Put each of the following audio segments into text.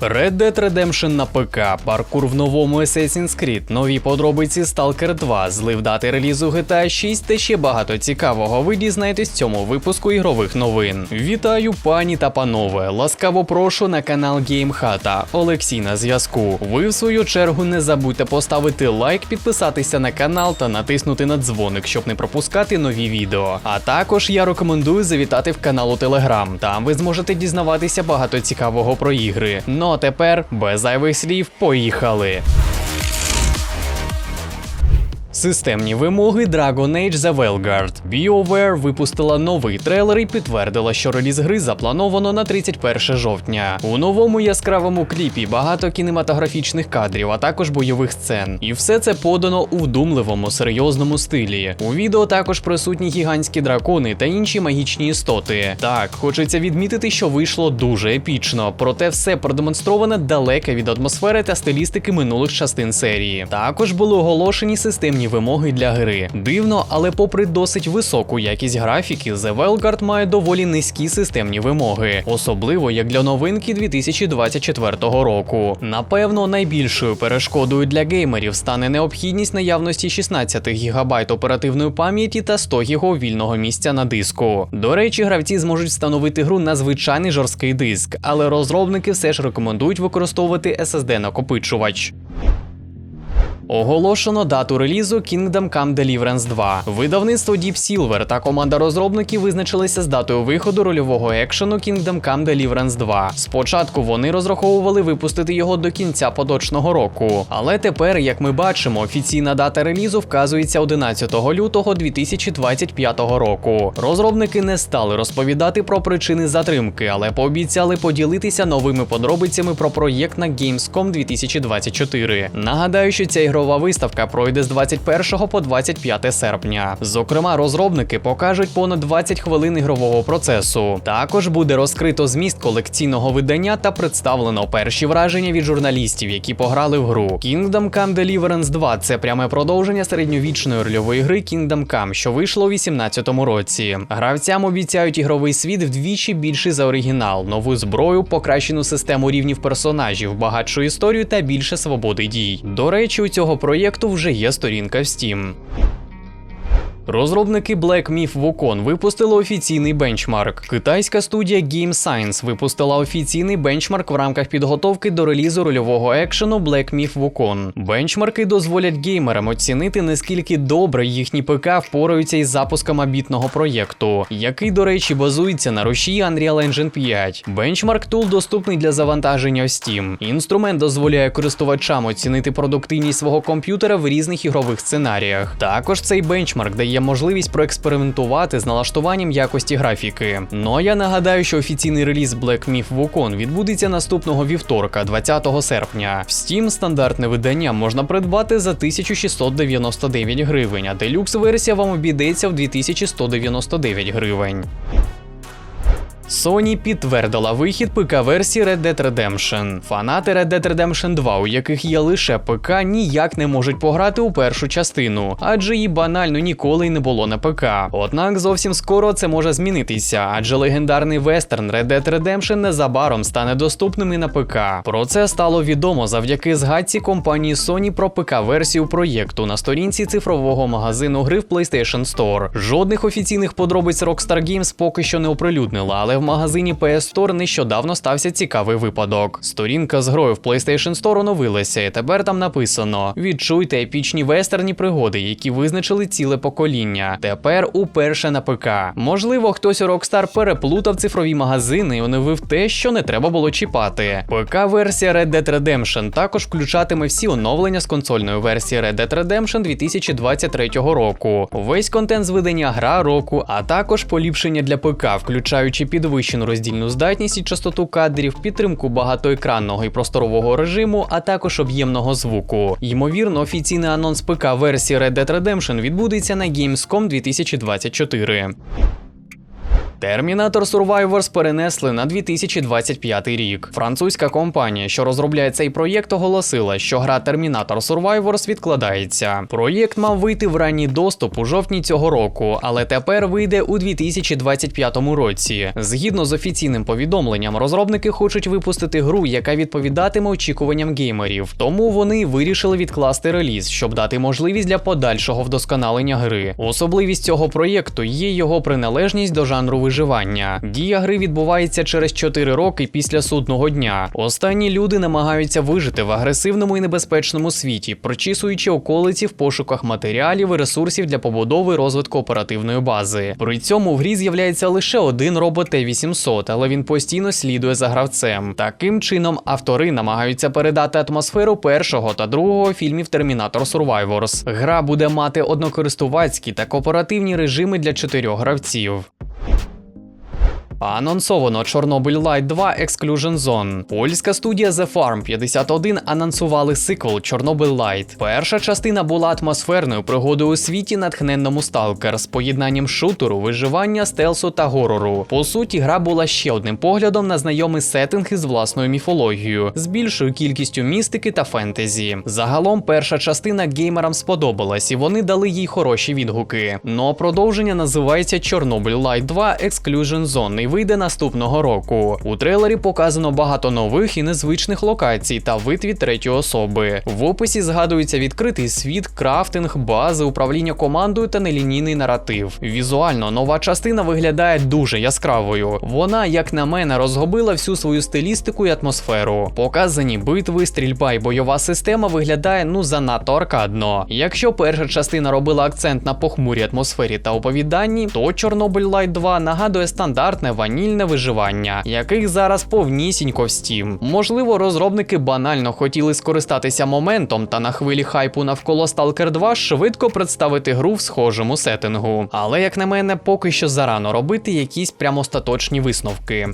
Red Dead Redemption на ПК, паркур в новому Assassin's Creed, нові подробиці Stalker 2, злив дати релізу GTA 6 та ще багато цікавого ви дізнаєтесь в цьому випуску ігрових новин. Вітаю, пані та панове! Ласкаво прошу на канал GameHata. Олексій на зв'язку. Ви в свою чергу не забудьте поставити лайк, підписатися на канал та натиснути на дзвоник, щоб не пропускати нові відео. А також я рекомендую завітати в канал у Telegram. Там ви зможете дізнаватися багато цікавого про ігри. Ну тепер без зайвих слів, поїхали. Системні вимоги Dragon Age The Veilguard. BioWare випустила новий трейлер і підтвердила, що реліз гри заплановано на 31 жовтня. У новому яскравому кліпі багато кінематографічних кадрів, а також бойових сцен. І все це подано у вдумливому, серйозному стилі. У відео також присутні гігантські дракони та інші магічні істоти. Так, хочеться відмітити, що вийшло дуже епічно, проте все продемонстроване далеке від атмосфери та стилістики минулих частин серії. Також були оголошені системні вимоги для гри. Дивно, але попри досить високу якість графіки, The Veilguard має доволі низькі системні вимоги, особливо як для новинки 2024 року. Напевно, найбільшою перешкодою для геймерів стане необхідність наявності 16 ГБ оперативної пам'яті та 100 ГБ вільного місця на диску. До речі, гравці зможуть встановити гру на звичайний жорсткий диск, але розробники все ж рекомендують використовувати SSD накопичувач. Оголошено дату релізу Kingdom Come Deliverance 2. Видавництво Deep Silver та команда розробників визначилися з датою виходу рольового екшену Kingdom Come Deliverance 2. Спочатку вони розраховували випустити його до кінця поточного року, але тепер, як ми бачимо, офіційна дата релізу вказується 11 лютого 2025 року. Розробники не стали розповідати про причини затримки, але пообіцяли поділитися новими подробицями про проєкт на Gamescom 2024. Нагадаю, що ця ігрова виставка пройде з 21 по 25 серпня. Зокрема, розробники покажуть понад 20 хвилин ігрового процесу. Також буде розкрито зміст колекційного видання та представлено перші враження від журналістів, які пограли в гру. Kingdom Come Deliverance 2 це пряме продовження середньовічної рольової гри Kingdom Come, що вийшло у 2018 році. Гравцям обіцяють ігровий світ вдвічі більший за оригінал, нову зброю, покращену систему рівнів персонажів, багатшу історію та більше свободи дій. До речі, у цього проєкту вже є сторінка в Steam. Розробники Black Myth Wukong випустили офіційний бенчмарк. Китайська студія Game Science випустила офіційний бенчмарк в рамках підготовки до релізу рольового екшену Black Myth Wukong. Бенчмарки дозволять геймерам оцінити наскільки добре їхні ПК впораються із запуском амбітного проєкту, який, до речі, базується на рушії Unreal Engine 5. Бенчмарк тул доступний для завантаження в Steam. Інструмент дозволяє користувачам оцінити продуктивність свого комп'ютера в різних ігрових сценаріях. Також цей бенчмарк дає можливість проекспериментувати з налаштуванням якості графіки. Ну а я нагадаю, що офіційний реліз Black Myth Wukong відбудеться наступного вівторка, 20 серпня. В Steam стандартне видання можна придбати за 1699 гривень, а делюкс версія вам обійдеться в 2199 гривень. Sony підтвердила вихід ПК-версії Red Dead Redemption. Фанати Red Dead Redemption 2, у яких є лише ПК, ніяк не можуть пограти у першу частину, адже її банально ніколи й не було на ПК. Однак зовсім скоро це може змінитися, адже легендарний вестерн Red Dead Redemption незабаром стане доступним і на ПК. Про це стало відомо завдяки згадці компанії Sony про ПК-версію проєкту на сторінці цифрового магазину гри в PlayStation Store. Жодних офіційних подробиць Rockstar Games поки що не оприлюднила, але в магазині PS Store нещодавно стався цікавий випадок. Сторінка з грою в PlayStation Store оновилася, і тепер там написано: відчуйте епічні вестерні пригоди, які визначили ціле покоління. Тепер уперше на ПК. Можливо, хтось у Rockstar переплутав цифрові магазини і оновив те, що не треба було чіпати. ПК-версія Red Dead Redemption також включатиме всі оновлення з консольної версії Red Dead Redemption 2023 року. Весь контент з видання гра року, а також поліпшення для ПК, включаючи підвищену роздільну здатність і частоту кадрів, підтримку багатоекранного і просторового режиму, а також об'ємного звуку. Ймовірно, офіційний анонс ПК версії Red Dead Redemption відбудеться на Gamescom 2024. Terminator Survivors перенесли на 2025 рік. Французька компанія, що розробляє цей проєкт, оголосила, що гра Terminator Survivors відкладається. Проєкт мав вийти в ранній доступ у жовтні цього року, але тепер вийде у 2025 році. Згідно з офіційним повідомленням, розробники хочуть випустити гру, яка відповідатиме очікуванням геймерів. Тому вони вирішили відкласти реліз, щоб дати можливість для подальшого вдосконалення гри. Особливість цього проєкту є його приналежність до жанру виживання. Дія гри відбувається через 4 роки після судного дня. Останні люди намагаються вижити в агресивному і небезпечному світі, прочісуючи околиці в пошуках матеріалів і ресурсів для побудови розвитку оперативної бази. При цьому в грі з'являється лише один робот Т-800, але він постійно слідує за гравцем. Таким чином, автори намагаються передати атмосферу першого та другого фільмів Terminator Survivors. Гра буде мати однокористувацькі та кооперативні режими для чотирьох гравців. Анонсовано Чорнобиль Light 2 Exclusion Zone. Польська студія The Farm 51 анонсували сиквел Чорнобиль Light. Перша частина була атмосферною пригодою у світі, натхненному сталкер з поєднанням шутеру, виживання, стелсу та горору. По суті, гра була ще одним поглядом на знайомий сеттинг із власною міфологією, з більшою кількістю містики та фентезі. Загалом перша частина геймерам сподобалась, і вони дали їй хороші відгуки. Ну а продовження називається Чорнобиль Light 2 Exclusion Zone вийде наступного року. У трейлері показано багато нових і незвичних локацій та вид від третьої особи. В описі згадується відкритий світ, крафтинг, бази, управління командою та нелінійний наратив. Візуально нова частина виглядає дуже яскравою. Вона, як на мене, розгубила всю свою стилістику і атмосферу. Показані битви, стрільба і бойова система виглядає ну занадто аркадно. Якщо перша частина робила акцент на похмурій атмосфері та оповіданні, то Чорнобиль Light 2 нагадує стандартне ванільне виживання, яких зараз повнісінько в Steam. Можливо, розробники банально хотіли скористатися моментом та на хвилі хайпу навколо Stalker 2 швидко представити гру в схожому сеттингу. Але, як на мене, поки що зарано робити якісь прямостаточні висновки.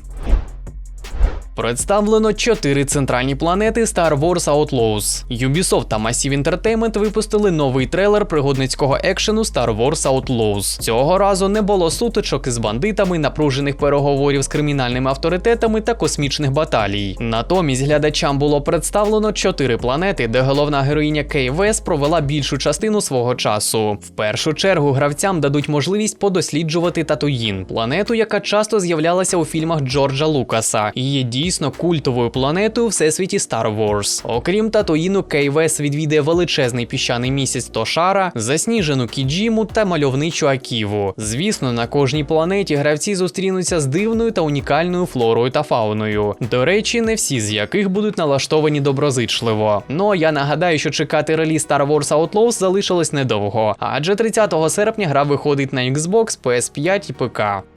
Представлено чотири центральні планети Star Wars Outlaws. Ubisoft та Massive Entertainment випустили новий трейлер пригодницького екшену Star Wars Outlaws. Цього разу не було сутичок із бандитами, напружених переговорів з кримінальними авторитетами та космічних баталій. Натомість глядачам було представлено чотири планети, де головна героїня Кей Вес провела більшу частину свого часу. В першу чергу гравцям дадуть можливість подосліджувати Татуїн, планету, яка часто з'являлася у фільмах Джорджа Лукаса. є дійсно культовою планетою у всесвіті Star Wars. Окрім Татуїну, Кейвес відвідає величезний піщаний місяць Тошара, засніжену Кіджіму та мальовничу Аківу. Звісно, на кожній планеті гравці зустрінуться з дивною та унікальною флорою та фауною. До речі, не всі з яких будуть налаштовані доброзичливо. Ну я нагадаю, що чекати реліз Star Wars Outlaws залишилось недовго, адже 30 серпня гра виходить на Xbox, PS5 і ПК.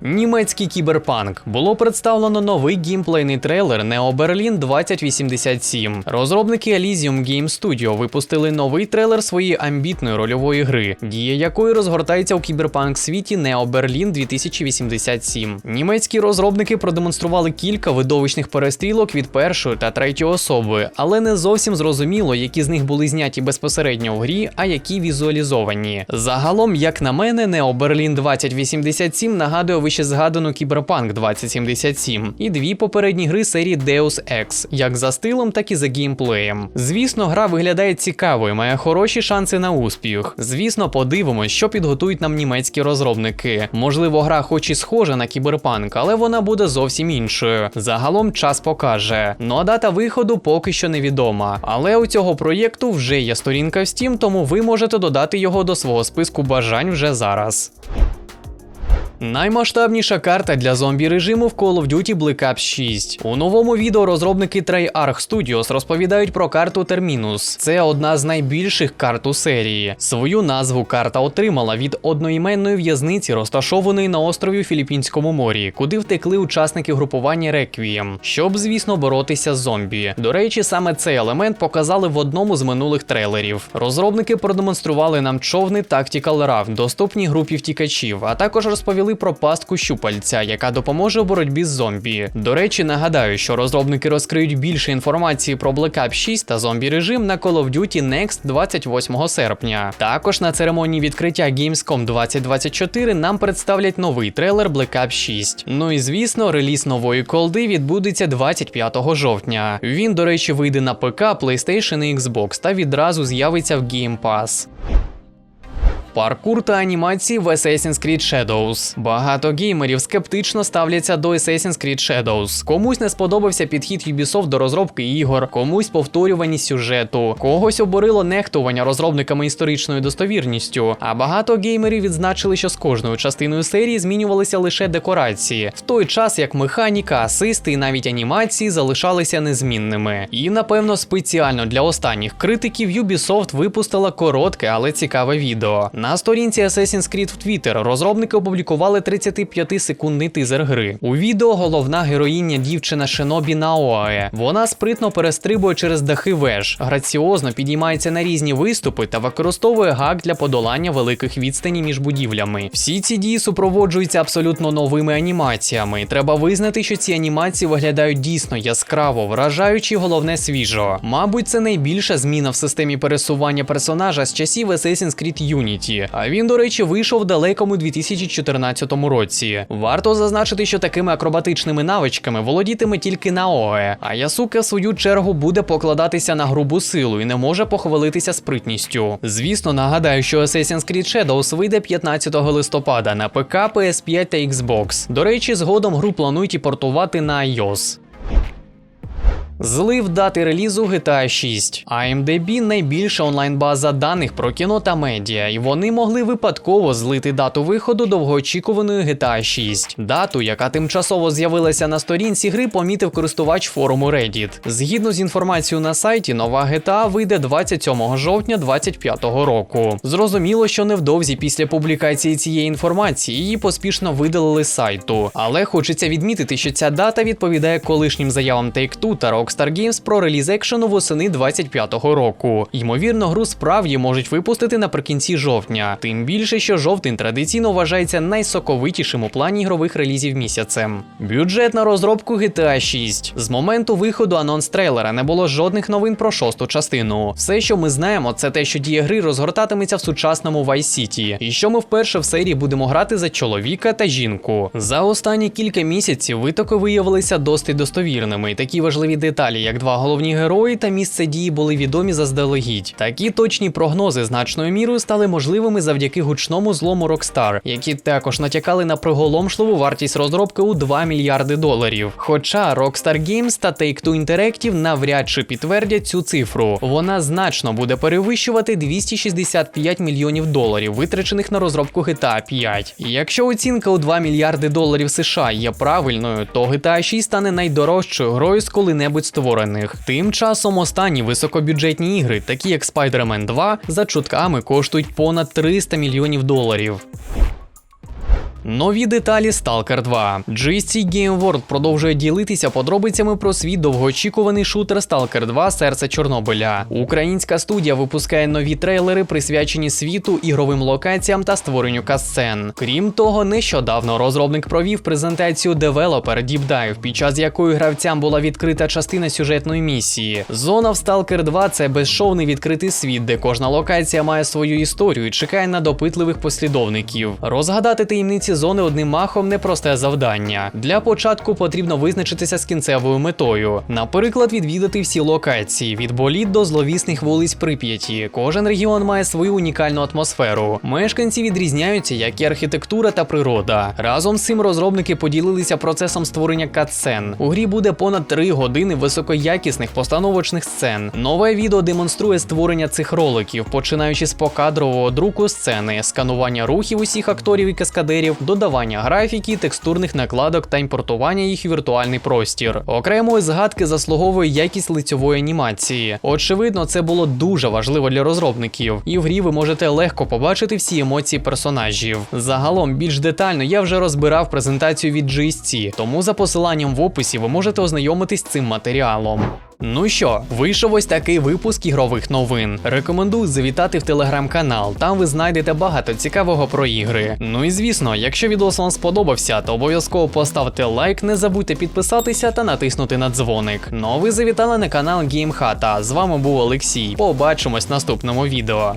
Німецький кіберпанк було представлено новий геймплейний трейлер Neo Berlin 2087. Розробники Elysium Game Studio випустили новий трейлер своєї амбітної рольової гри, дія якої розгортається у кіберпанк світі Neo Berlin 2087. Німецькі розробники продемонстрували кілька видовищних перестрілок від першої та третьої особи, але не зовсім зрозуміло, які з них були зняті безпосередньо в грі, а які візуалізовані. Загалом, як на мене, Neo Berlin 2087 нагадує вище згадану Cyberpunk 2077 і дві попередні гри серії Deus Ex, як за стилем, так і за геймплеєм. Звісно, гра виглядає цікаво і має хороші шанси на успіх. Звісно, подивимось, що підготують нам німецькі розробники. Можливо, гра хоч і схожа на Cyberpunk, але вона буде зовсім іншою. Загалом час покаже. Ну а дата виходу поки що невідома. Але у цього проєкту вже є сторінка в Steam, тому ви можете додати його до свого списку бажань вже зараз. Наймасштабніша карта для зомбі режиму в Call of Duty Black Ops 6. У новому відео розробники Treyarch Studios розповідають про карту Terminus. Це одна з найбільших карт у серії. Свою назву карта отримала від одноіменної в'язниці, розташованої на острові у Філіппінському морі, куди втекли учасники групування Requiem, щоб, звісно, боротися з зомбі. До речі, саме цей елемент показали в одному з минулих трейлерів. Розробники продемонстрували нам човни Tactical RAV, доступні групі втікачів, а також розповіли розповіли про пастку щупальця, яка допоможе у боротьбі з зомбі. До речі, нагадаю, що розробники розкриють більше інформації про Black Ops 6 та зомбі режим на Call of Duty Next 28 серпня. Також на церемонії відкриття Gamescom 2024 нам представлять новий трейлер Black Ops 6. Ну і звісно, реліз нової колди відбудеться 25 жовтня. Він, до речі, вийде на ПК, PlayStation і Xbox та відразу з'явиться в Game Pass. Паркур та анімації в Assassin's Creed Shadows. Багато геймерів скептично ставляться до Assassin's Creed Shadows. Комусь не сподобався підхід Ubisoft до розробки ігор, комусь повторюваність сюжету, когось обурило нехтування розробниками історичною достовірністю. А багато геймерів відзначили, що з кожною частиною серії змінювалися лише декорації, в той час як механіка, асисти і навіть анімації залишалися незмінними. І напевно спеціально для останніх критиків Ubisoft випустила коротке, але цікаве відео. На сторінці Assassin's Creed в Twitter розробники опублікували 35-секундний тизер гри. У відео головна героїня дівчина Шинобі Наоае. Вона спритно перестрибує через дахи веж, граціозно підіймається на різні виступи та використовує гак для подолання великих відстані між будівлями. Всі ці дії супроводжуються абсолютно новими анімаціями. Треба визнати, що ці анімації виглядають дійсно яскраво, вражаючи, головне свіжо. Мабуть, це найбільша зміна в системі пересування персонажа з часів Assassin's Creed Unity. А він, до речі, вийшов в далекому 2014 році. Варто зазначити, що такими акробатичними навичками володітиме тільки Наое, а Ясуке в свою чергу буде покладатися на грубу силу і не може похвалитися спритністю. Звісно, нагадаю, що Assassin's Creed Shadows вийде 15 листопада на ПК, PS5 та Xbox. До речі, згодом гру планують і портувати на iOS. Злив дати релізу GTA 6. IMDb – найбільша онлайн-база даних про кіно та медіа, і вони могли випадково злити дату виходу довгоочікуваної GTA 6. Дату, яка тимчасово з'явилася на сторінці гри, помітив користувач форуму Reddit. Згідно з інформацією на сайті, нова GTA вийде 27 жовтня 2025 року. Зрозуміло, що невдовзі після публікації цієї інформації її поспішно видалили з сайту. Але хочеться відмітити, що ця дата відповідає колишнім заявам Take-Two та Rockstar Games про реліз екшену восени 25-го року. Ймовірно, гру справді можуть випустити наприкінці жовтня. Тим більше, що жовтень традиційно вважається найсоковитішим у плані ігрових релізів місяцем. Бюджет на розробку GTA 6. З моменту виходу анонс трейлера не було жодних новин про шосту частину. Все, що ми знаємо, це те, що дія гри розгортатиметься в сучасному Vice City, і що ми вперше в серії будемо грати за чоловіка та жінку. За останні кілька місяців витоки виявилися досить достовірними. Такі важливі деталі, як два головні герої та місце дії, були відомі заздалегідь. Такі точні прогнози значною мірою стали можливими завдяки гучному злому Rockstar, які також натякали на приголомшливу вартість розробки у 2 мільярди доларів. Хоча Rockstar Games та Take-Two Interactive навряд чи підтвердять цю цифру. Вона значно буде перевищувати 265 мільйонів доларів, витрачених на розробку GTA 5. І якщо оцінка у 2 мільярди доларів США є правильною, то GTA 6 стане найдорожчою грою з коли-небудь створених. Тим часом останні високобюджетні ігри, такі як Spider-Man 2, за чутками коштують понад 300 мільйонів доларів. Нові деталі Stalker 2. GSC Game World продовжує ділитися подробицями про свій довгоочікуваний шутер Stalker 2 Серце Чорнобиля. Українська студія випускає нові трейлери, присвячені світу, ігровим локаціям та створенню касцен. Крім того, нещодавно розробник провів презентацію Developer Deep Dive, під час якої гравцям була відкрита частина сюжетної місії. Зона в Stalker 2 це безшовний відкритий світ, де кожна локація має свою історію і чекає на допитливих послідовників. Розгадати таємниці зони одним махом непросте завдання. Для початку потрібно визначитися з кінцевою метою. Наприклад, відвідати всі локації від боліт до зловісних вулиць Прип'яті. Кожен регіон має свою унікальну атмосферу. Мешканці відрізняються, як і архітектура та природа. Разом з цим розробники поділилися процесом створення катсцен. У грі буде понад 3 години високоякісних постановочних сцен. Нове відео демонструє створення цих роликів, починаючи з покадрового друку сцени, сканування рухів усіх акторів і каскадерів, додавання графіки, текстурних накладок та імпортування їх у віртуальний простір. Окремої згадки заслуговує якість лицьової анімації. Очевидно, це було дуже важливо для розробників, і в грі ви можете легко побачити всі емоції персонажів. Загалом більш детально я вже розбирав презентацію від GSC, тому за посиланням в описі ви можете ознайомитись цим матеріалом. Ну що, вийшов ось такий випуск ігрових новин. Рекомендую завітати в телеграм-канал, там ви знайдете багато цікавого про ігри. Ну і звісно, якщо відос вам сподобався, то обов'язково поставте лайк, не забудьте підписатися та натиснути на дзвоник. Ну а ви завітали на канал GameHata. З вами був Олексій. Побачимось в наступному відео.